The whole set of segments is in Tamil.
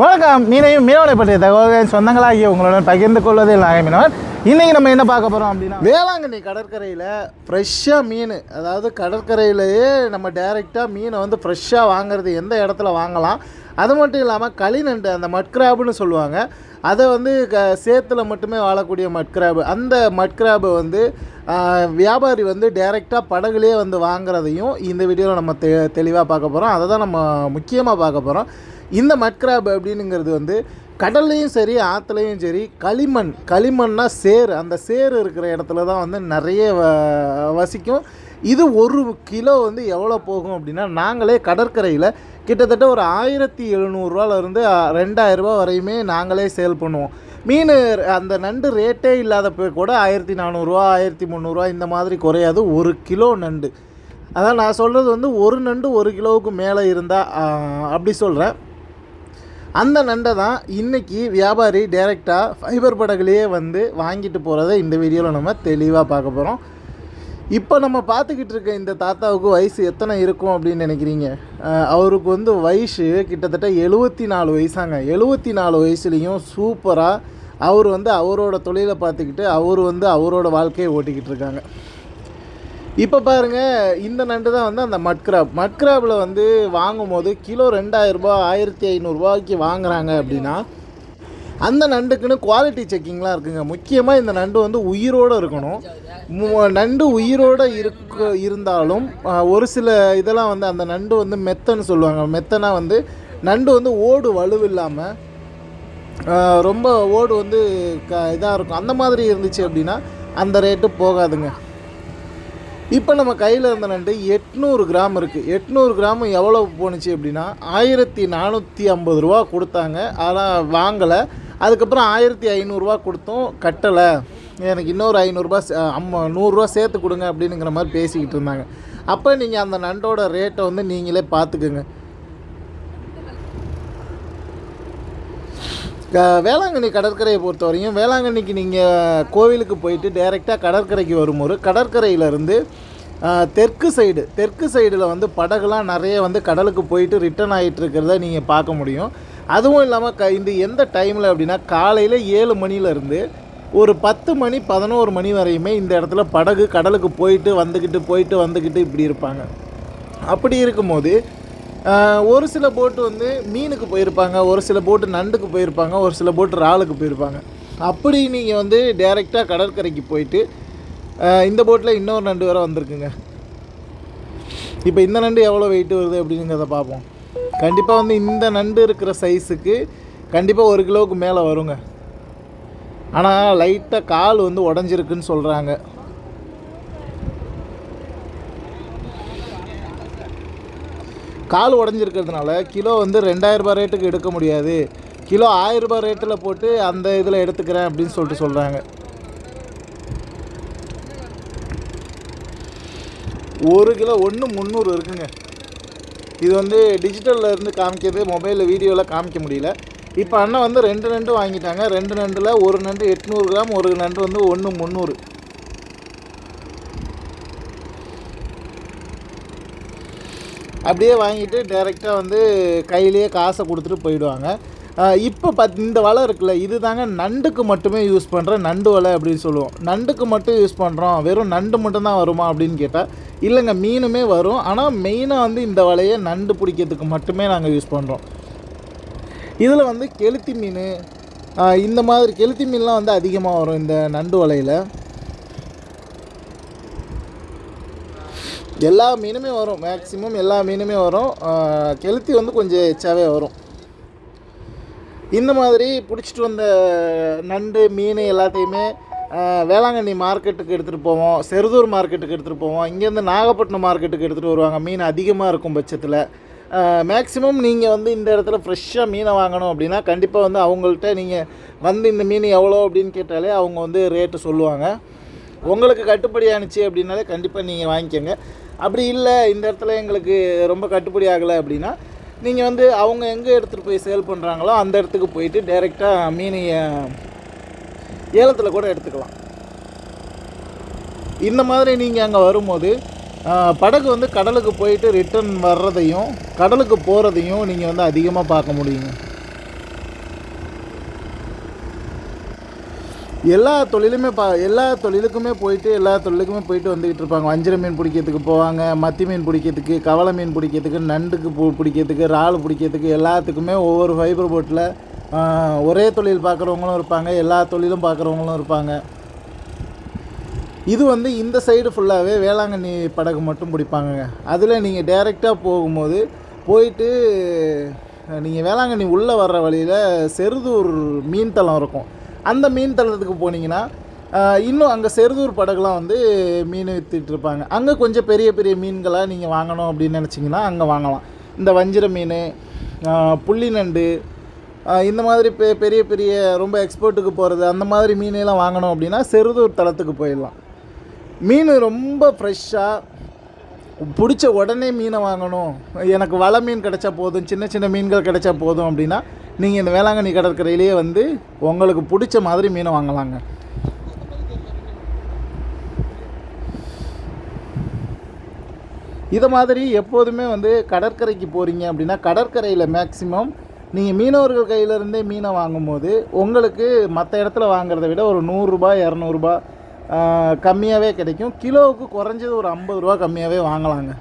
வணக்கம். மீனையும் மீனவனை பற்றிய தகவல்கள் சொந்தங்களாகிய உங்களுடன் பகிர்ந்து கொள்வதில் நாகை மீனவன். இன்றைக்கி நம்ம என்ன பார்க்க போகிறோம் அப்படின்னா வேளாங்கண்ணி கடற்கரையில் ஃப்ரெஷ்ஷாக மீன் அதாவது கடற்கரையிலேயே நம்ம டைரெக்டாக மீனை வந்து ஃப்ரெஷ்ஷாக வாங்குறது எந்த இடத்துல வாங்கலாம். அது மட்டும் இல்லாமல் களிநண்டு அந்த மட்கிராப்னு சொல்லுவாங்க. அதை வந்து க சேத்துல மட்டுமே வாழக்கூடிய மட்கிராபு அந்த மட்கிராபு வந்து வியாபாரி வந்து டைரெக்டாக படகுலேயே வந்து வாங்குறதையும் இந்த வீடியோவில் நம்ம தெ தெளிவாக பார்க்க போகிறோம் அதை தான் நம்ம முக்கியமாக பார்க்க போகிறோம் இந்த மட்கிராப் அப்படின்னுங்கிறது வந்து கடல்லையும் சரி ஆற்றுலையும் சரி களிமண் களிமண்ணா சேர் அந்த சேர் இருக்கிற இடத்துல தான் வந்து நிறைய வ- வசிக்கும். இது ஒரு கிலோ வந்து எவ்வளோ போகும் அப்படின்னா நாங்களே கடற்கரையில் கிட்டத்தட்ட ஒரு ஆயிரத்தி எழுநூறுவாலேருந்து ரெண்டாயிரரூபா வரையுமே நாங்களே சேல் பண்ணுவோம். மீன் அந்த நண்டு ரேட்டே இல்லாதப்போ கூட ஆயிரத்தி நானூறுரூவா ஆயிரத்தி முந்நூறுரூவா இந்த மாதிரி குறையாது. ஒரு கிலோ நண்டு. அதான் நான் சொல்கிறது வந்து ஒரு நண்டு ஒரு கிலோவுக்கு மேலே இருந்தால் அப்படி சொல்கிறேன் அந்த நண்டை தான் இன்றைக்கி வியாபாரி டைரெக்டாக ஃபைபர் படகுலேயே வந்து வாங்கிட்டு போகிறத இந்த வீடியோவில் நம்ம தெளிவாக பார்க்க போகிறோம் இப்போ நம்ம பார்த்துக்கிட்டு இருக்க இந்த தாத்தாவுக்கு வயசு எத்தனை இருக்கும் அப்படின்னு நினைக்கிறீங்க? அவருக்கு வந்து வயசு கிட்டத்தட்ட எழுபத்தி நாலு வயசாங்க. எழுபத்தி நாலு வயசுலேயும் சூப்பராக அவர் வந்து அவரோட தொழிலை பார்த்துக்கிட்டு அவர் வந்து அவரோட வாழ்க்கையை ஓட்டிக்கிட்டு இருக்காங்க. இப்போ பாருங்கள் இந்த நண்டு தான் வந்து அந்த மட்கிராப் மட்கிராப்பில் வந்து வாங்கும்போது கிலோ ரெண்டாயிரரூபா ஆயிரத்தி ஐநூறுரூவாய்க்கு வாங்குறாங்க அப்படின்னா அந்த நண்டுக்குன்னு குவாலிட்டி செக்கிங்லாம் இருக்குங்க. முக்கியமாக இந்த நண்டு வந்து உயிரோடு இருக்கணும். மு- நண்டு உயிரோடு இருக்க இருந்தாலும் ஒரு சில இதெல்லாம் வந்து அந்த நண்டு வந்து மெத்தன்னு சொல்லுவாங்க. மெத்தனாக வந்து நண்டு வந்து ஓடு வலுவில்லாமல் ரொம்ப ஓடு வந்து க இதாக இருக்கும். அந்த மாதிரி இருந்துச்சு அப்படின்னா அந்த ரேட்டு போகாதுங்க. இப்போ நம்ம கையில் இருந்த நண்டு எட்நூறு கிராம் இருக்குது எட்நூறு கிராம் எவ்வளோ போணுச்சு அப்படின்னா ஆயிரத்தி நானூற்றி ஐம்பது ரூபா கொடுத்தாங்க. ஆனால் வாங்கலை. அதுக்கப்புறம் ஆயிரத்தி ஐநூறுரூவா கொடுத்தோம். கட்டலை. எனக்கு இன்னொரு ஐநூறுரூபா அம்மா நூறுரூவா சேர்த்து கொடுங்க அப்படிங்கிற மாதிரி பேசிக்கிட்டு இருந்தாங்க. அப்போ நீங்கள் அந்த நண்டோட ரேட்டை வந்து நீங்களே பார்த்துக்குங்க. வேளாங்கண்ணி கடற்கரையை பொறுத்த வரையும் வேளாங்கண்ணிக்கு நீங்கள் கோவிலுக்கு போயிட்டு டைரெக்டாக கடற்கரைக்கு வரும்போது கடற்கரையிலேருந்து தெற்கு சைடு தெற்கு சைடில் வந்து படகுலாம் நிறைய வந்து கடலுக்கு போயிட்டு ரிட்டர்ன் ஆகிட்டு இருக்கிறத நீங்கள் பார்க்க முடியும். அதுவும் இல்லாமல் க இந்த எந்த டைமில் அப்படின்னா காலையில் ஏழு மணிலேருந்து ஒரு பத்து மணி பதினோரு மணி வரையுமே இந்த இடத்துல படகு கடலுக்கு போயிட்டு வந்துக்கிட்டு போயிட்டு வந்துக்கிட்டு இப்படி இருப்பாங்க. அப்படி இருக்கும்போது ஒரு சில போட்டு வந்து மீனுக்கு போயிருப்பாங்க ஒரு சில போட்டு நண்டுக்கு போயிருப்பாங்க ஒரு சில போட்டு இறாலுக்கு போயிருப்பாங்க. அப்படி நீங்கள் வந்து டைரெக்டாக கடற்கரைக்கு போயிட்டு இந்த போட்டில் இன்னொரு நண்டு வேறு வந்திருக்குங்க. இப்போ இந்த நண்டு எவ்வளோ வெயிட் வருது அப்படிங்கிறத பார்ப்போம். கண்டிப்பாக வந்து இந்த நண்டு இருக்கிற சைஸுக்கு கண்டிப்பாக ஒரு கிலோவுக்கு மேலே வருங்க. ஆனால் லைட்டாக கால் வந்து உடஞ்சிருக்குன்னு சொல்கிறாங்க கால் உடஞ்சிருக்கிறதுனால கிலோ வந்து ரெண்டாயிரரூபா ரேட்டுக்கு எடுக்க முடியாது. கிலோ ஆயிரரூபா ரேட்டில் போட்டு அந்த இதில் எடுத்துக்கிறேன் அப்படின்னு சொல்லிட்டு சொல்கிறாங்க ஒரு கிலோ ஒன்று முந்நூறு இருக்குங்க. இது வந்து டிஜிட்டலில் இருந்து காமிக்கிறது மொபைலில் வீடியோவில் காமிக்க முடியல. இப்போ அண்ணன் வந்து ரெண்டு நண்டு வாங்கிட்டாங்க. ரெண்டு நண்டில் ஒரு நண்டு எட்நூறு கிராம் ஒரு நண்டு வந்து ஒன்று முந்நூறு. அப்படியே வாங்கிட்டு டைரெக்டாக வந்து கையிலேயே காசை கொடுத்துட்டு போயிடுவாங்க. இப்போ பத் இந்த வலை இருக்குல்ல இது தாங்க நண்டுக்கு மட்டுமே யூஸ் பண்ணுற நண்டு வலை அப்படின்னு சொல்லுவோம். நண்டுக்கு மட்டும் யூஸ் பண்ணுறோம் வெறும் நண்டு மட்டும்தான் வருமா அப்படின்னு கேட்டால் இல்லைங்க மீனுமே வரும். ஆனால் மெயினாக வந்து இந்த வலையை நண்டு பிடிக்கிறதுக்கு மட்டுமே நாங்கள் யூஸ் பண்ணுறோம் இதில் வந்து கெளுத்தி மீன் இந்த மாதிரி கெளுத்தி மீன்லாம் வந்து அதிகமாக வரும் இந்த நண்டு வலையில். எல்லா மீனுமே வரும். மேக்ஸிமம் எல்லா மீனுமே வரும். கெளுத்தி வந்து கொஞ்சம் எச்சாவே வரும். இந்த மாதிரி பிடிச்சிட்டு வந்த நண்டு மீன் எல்லாத்தையுமே வேளாங்கண்ணி மார்க்கெட்டுக்கு எடுத்துகிட்டு போவோம். செருதூர் மார்க்கெட்டுக்கு எடுத்துகிட்டு போவோம். இங்கேருந்து நாகப்பட்டினம் மார்க்கெட்டுக்கு எடுத்துகிட்டு வருவாங்க. மீன் அதிகமாக இருக்கும் பட்சத்தில். மேக்ஸிமம் நீங்கள் வந்து இந்த இடத்துல ஃப்ரெஷ்ஷாக மீனை வாங்கணும் அப்படின்னா கண்டிப்பாக வந்து அவங்கள்ட்ட நீங்கள் வந்து இந்த மீன் எவ்வளோ அப்படின்னு கேட்டாலே அவங்க வந்து ரேட்டு சொல்லுவாங்க. உங்களுக்கு கட்டுப்படி ஆணுச்சு அப்படின்னாலே கண்டிப்பாக நீங்கள் வாங்கிக்கோங்க. அப்படி இல்லை இந்த இடத்துல எங்களுக்கு ரொம்ப கட்டுப்படி ஆகலை அப்படின்னா நீங்கள் வந்து அவங்க எங்கே எடுத்துகிட்டு போய் சேல் பண்ணுறாங்களோ அந்த இடத்துக்கு போயிட்டு டைரெக்டாக மீன் ஏலத்தில் கூட எடுத்துக்கலாம். இந்த மாதிரி நீங்கள் அங்கே வரும்போது படகு வந்து கடலுக்கு போயிட்டு ரிட்டர்ன் வர்றதையும் கடலுக்கு போகிறதையும் நீங்கள் வந்து அதிகமாக பார்க்க முடியுங்க. எல்லா தொழிலுமே பா எல்லா தொழிலுக்குமே போயிட்டு எல்லா தொழிலுக்குமே போயிட்டு வந்துக்கிட்டு இருப்பாங்க. வஞ்சிர மீன் பிடிக்கிறதுக்கு போவாங்க மத்தி மீன் பிடிக்கிறதுக்கு கவலை மீன் பிடிக்கிறதுக்கு நண்டுக்கு பு பிடிக்கிறதுக்கு இறால் பிடிக்கிறதுக்கு எல்லாத்துக்குமே ஒவ்வொரு ஃபைபர் போட்டில் ஒரே தொழில் பார்க்குறவங்களும் இருப்பாங்க எல்லா தொழிலும் பார்க்குறவங்களும் இருப்பாங்க. இது வந்து இந்த சைடு ஃபுல்லாகவே வேளாங்கண்ணி படகு மட்டும் பிடிப்பாங்கங்க. அதில் நீங்கள் டைரெக்டாக போகும்போது போயிட்டு நீங்கள் வேளாங்கண்ணி உள்ளே வர்ற வழியில் செருதூர் மீன் தளம் இருக்கும். அந்த மீன் தளத்துக்கு போனீங்கன்னா இன்னும் அங்கே செருதூர் படகுலாம் வந்து மீன் வித்துட்டு இருப்பாங்க. அங்கே கொஞ்சம் பெரிய பெரிய மீன்களாக நீங்கள் வாங்கணும் அப்படின்னு நினச்சிங்கன்னா அங்கே வாங்கலாம். இந்த வஞ்சிர மீன் புள்ளி நண்டு இந்த மாதிரி பெ பெரிய பெரிய ரொம்ப எக்ஸ்போர்ட்டுக்கு போகிறது அந்த மாதிரி மீனெல்லாம் வாங்கணும் அப்படின்னா செருதூர் தளத்துக்கு போயிடலாம். மீன் ரொம்ப ஃப்ரெஷ்ஷாக பிடிச்ச உடனே மீனை வாங்கணும். எனக்கு வலை மீன் கிடைச்சா போதும் சின்ன சின்ன மீன்கள் கிடச்சா போதும் அப்படின்னா நீங்கள் இந்த வேளாங்கண்ணி கடற்கரையிலேயே வந்து உங்களுக்கு பிடிச்ச மாதிரி மீனை வாங்கலாங்க. இதை மாதிரி எப்போதுமே வந்து கடற்கரைக்கு போகிறீங்க அப்படின்னா கடற்கரையில் மேக்சிமம் நீங்கள் மீனவர்கள் கையிலேருந்தே மீனை வாங்கும்போது உங்களுக்கு மற்ற இடத்துல வாங்குறத விட ஒரு நூறுரூபா இரநூறுபா கம்மியாகவே கிடைக்கும். கிலோவுக்கு குறைஞ்சது ஒரு ஐம்பது ரூபா கம்மியாகவே வாங்கலாங்க.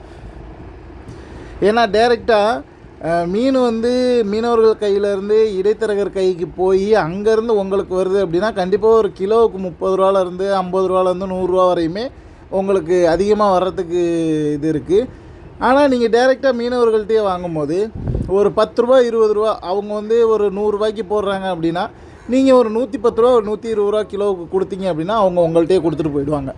ஏன்னா டேரெக்டாக மீன் வந்து மீனவர்கள் கையிலேருந்து இடைத்தரகர் கைக்கு போய் அங்கேருந்து உங்களுக்கு வருது அப்படின்னா கண்டிப்பாக ஒரு கிலோவுக்கு முப்பது ரூபாலேருந்து ஐம்பது ரூபாலேருந்து நூறுரூவா வரையுமே உங்களுக்கு அதிகமாக வர்றதுக்கு இது இருக்குது ஆனால் நீங்கள் டைரெக்டாக மீனவர்கள்ட்டே வாங்கும்போது ஒரு பத்து ரூபா இருபது ரூபா அவங்க வந்து ஒரு நூறுரூவாய்க்கு போடுறாங்க அப்படின்னா நீங்கள் ஒரு நூற்றி பத்து ரூபா ஒரு நூற்றி இருபது ரூபா கிலோவுக்கு கொடுத்தீங்க அப்படின்னா அவங்க உங்கள்கிட்டயே கொடுத்துட்டு போயிடுவாங்க.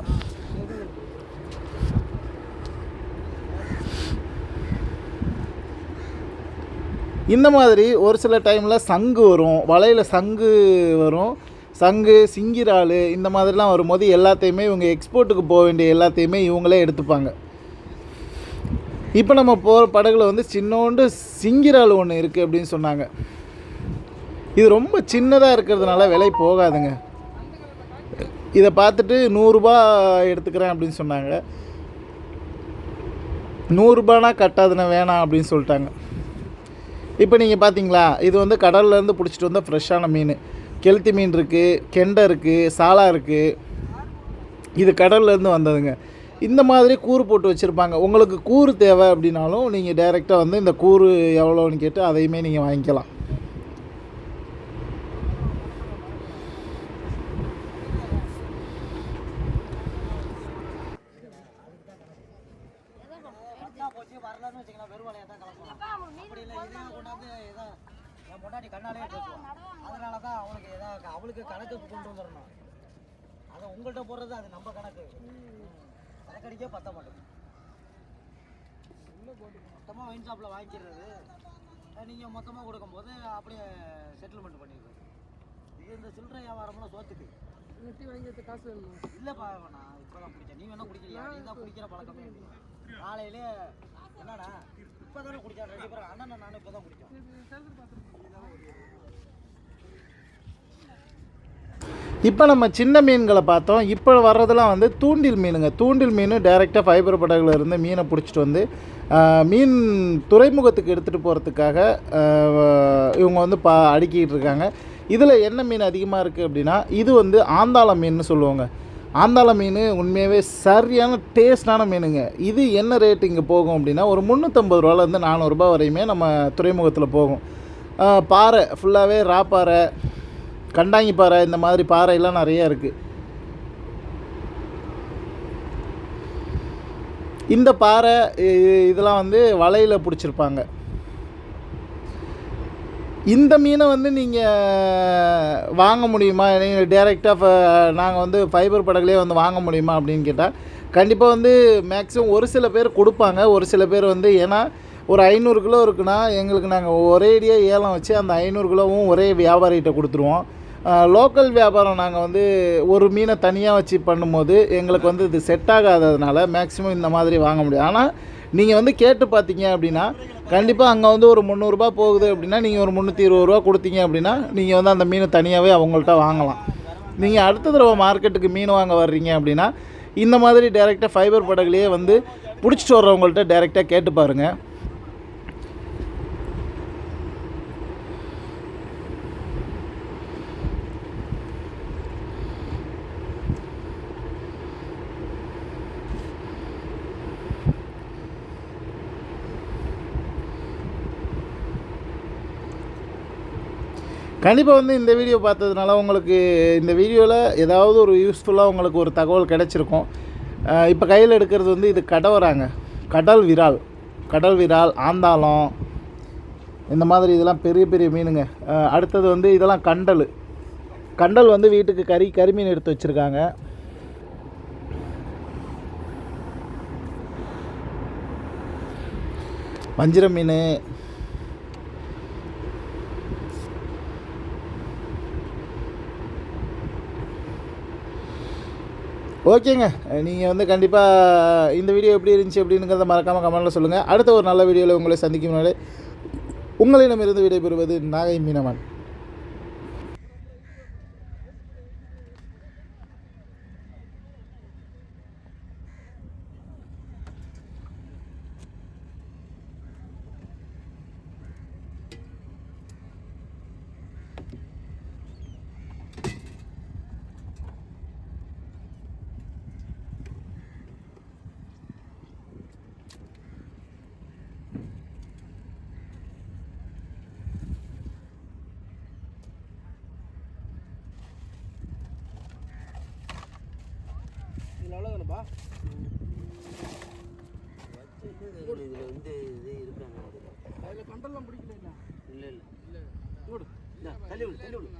இந்த மாதிரி ஒரு சில டைமில் சங்கு வரும். வலையில் சங்கு வரும். சங்கு சிங்கிரால் இந்த மாதிரிலாம் வரும்போது எல்லாத்தையுமே இவங்க எக்ஸ்போர்ட்டுக்கு போக வேண்டிய எல்லாத்தையுமே இவங்களே எடுத்துப்பாங்க. இப்போ நம்ம போகிற படகுல வந்து சின்னோண்டு சிங்கிரால் ஒன்று இருக்குது அப்படின்னு சொன்னாங்க. இது ரொம்ப சின்னதாக இருக்கிறதுனால விலை போகாதுங்க. இதை பார்த்துட்டு நூறுரூபா எடுத்துக்கிறேன் அப்படின்னு சொன்னாங்க. நூறுரூபானா கட்டாதுன்னு வேணாம் அப்படின்னு சொல்லிட்டாங்க. இப்போ நீங்கள் பார்த்தீங்களா இது வந்து கடல்லேருந்து பிடிச்சிட்டு வந்த ஃப்ரெஷ்ஷான மீன். கெளுத்தி மீன் இருக்குது கெண்டை இருக்குது சாலா இருக்குது இது கடல்லேருந்து வந்ததுங்க. இந்த மாதிரி கூறு போட்டு வச்சுருப்பாங்க. உங்களுக்கு கூறு தேவை அப்படின்னாலும் நீங்கள் டைரெக்டாக வந்து இந்த கூறு எவ்வளோன்னு கேட்டு அதையுமே நீங்கள் வாங்கிக்கலாம். வரலன்னு வெறும் வலையாக தான் கலப்போம் அப்படி இல்லை இதையும் கொண்டாந்து ஏதோ என் பொண்டாட்டி கண்ணாலே பேசுவோம் அதனால தான் அவனுக்கு ஏதோ அவளுக்கு கணக்குக்கு கொண்டு வந்துடணும். அதை உங்கள்கிட்ட போடுறது அது நம்ம கணக்கு. கணக்கடிக்கே பத்த மாட்டேங்குது. மொத்தமாக ஒயின் ஷாப்பில் வாங்கிக்கிறது நீங்கள் மொத்தமாக கொடுக்கும்போது அப்படியே செட்டில்மெண்ட் பண்ணிடுறது. இது இந்த சில்லறை வியாபாரம்லாம் சோத்துக்கு. நெட்டி வாங்கிறது காசு வேணுமா? இல்லைப்பா நான் இப்போ தான் குடித்தேன் நீ வேணா குடிக்கிறியா? நீ தான் குடிக்கிற பழக்கமே. காலையிலே என்னடா? இப்போ தானே குடிச்சேன் ரெண்டு பேரும் அண்ணன் நானும் இப்போ தான் குடித்தோம் இப்போ நம்ம சின்ன மீன்களை பார்த்தோம். இப்போ வர்றதெல்லாம் வந்து தூண்டில் மீனுங்க. தூண்டில் மீன் டைரெக்டாக ஃபைபர் படகுல இருந்து மீனை பிடிச்சிட்டு வந்து மீன் துறைமுகத்துக்கு எடுத்துகிட்டு போகிறதுக்காக இவங்க வந்து பா அடுக்கிட்டு இருக்காங்க. இதில் என்ன மீன் அதிகமாக இருக்குது அப்படின்னா இது வந்து ஆந்தாள மீன் சொல்லுவாங்க. ஆந்தாள மீன் உண்மையாகவே சரியான டேஸ்டான மீனுங்க. இது என்ன ரேட் இங்கே போகும் அப்படின்னா ஒரு முந்நூற்றம்பது ரூபாலேருந்து நானூறுரூபா வரையுமே நம்ம துறைமுகத்தில் போகும். பாறை ஃபுல்லாகவே ராப்பாறை கண்டாங்கி பாறை இந்த மாதிரி பாறையெல்லாம் நிறைய இருக்குது இந்த பாறை இதெல்லாம் வந்து வலையில் பிடிச்சிருப்பாங்க. இந்த மீனை வந்து நீங்கள் வாங்க முடியுமா? நீங்கள் டேரெக்டாக நாங்கள் வந்து ஃபைபர் படகுலேயே வந்து வாங்க முடியுமா அப்படின்னு கேட்டால் கண்டிப்பாக வந்து மேக்ஸிமம் ஒரு சில பேர் கொடுப்பாங்க. ஒரு சில பேர் வந்து ஏன்னா ஒரு ஐநூறு கிலோ இருக்குன்னா எங்களுக்கு நாங்கள் ஒரேடியாக ஏலம் வச்சு அந்த ஐநூறு கிலோவும் ஒரே வியாபாரிகிட்ட கொடுத்துருவோம். லோக்கல் வியாபாரம் நாங்கள் வந்து ஒரு மீனை தனியாக வச்சு பண்ணும்போது எங்களுக்கு வந்து இது செட் ஆகாததுனால மேக்ஸிமம் இந்த மாதிரி வாங்க முடியும். ஆனால் நீங்கள் வந்து கேட்டு பார்த்தீங்க அப்படின்னா கண்டிப்பாக அங்கே வந்து ஒரு முந்நூறுரூபா போகுது அப்படின்னா நீங்கள் ஒரு முந்நூற்றி இருபது ரூபா கொடுத்தீங்க அப்படின்னா நீங்கள் வந்து அந்த மீனை தனியாகவே அவங்கள்ட்ட வாங்கலாம். நீங்கள் அடுத்த தடவை மார்க்கெட்டுக்கு மீன் வாங்க வர்றீங்க அப்படின்னா இந்த மாதிரி டேரெக்டாக ஃபைபர் படகுலேயே வந்து பிடிச்சிட்டு வர்றவங்கள்ட்ட டேரெக்டாக கேட்டு பாருங்கள் கண்டிப்பாக வந்து இந்த வீடியோ பார்த்ததுனால உங்களுக்கு இந்த வீடியோவில் ஏதாவது ஒரு யூஸ்ஃபுல்லாக உங்களுக்கு ஒரு தகவல் கிடச்சிருக்கும். இப்போ கையில் எடுக்கிறது வந்து இது கடவுறாங்க கடல் விரால். கடல் விரால் ஆந்தாளம் இந்த மாதிரி இதெல்லாம் பெரிய பெரிய மீனுங்க. அடுத்தது வந்து இதெல்லாம் கண்டல். கண்டல் வந்து வீட்டுக்கு கறி கறிமீன் எடுத்து வச்சுருக்காங்க. வஞ்சிர மீன் ஓகேங்க. நீங்கள் வந்து கண்டிப்பாக இந்த வீடியோ எப்படி இருந்துச்சு அப்படிங்கிறத மறக்காமல் கமெண்ட்டில் சொல்லுங்கள் அடுத்த ஒரு நல்ல வீடியோவில் உங்களை சந்திக்கும் முன்னாடி உங்களிடமிருந்து விடைபெறுவது நாகை மீனவன் இதில் அவ்வளோதானப்பா இதில் வந்து இது இருக்காங்க அதில் கண்டெல்லாம் பிடிக்கல இல்லை இல்லை. இல்லை. தள்ளி விடு தள்ளி விடு.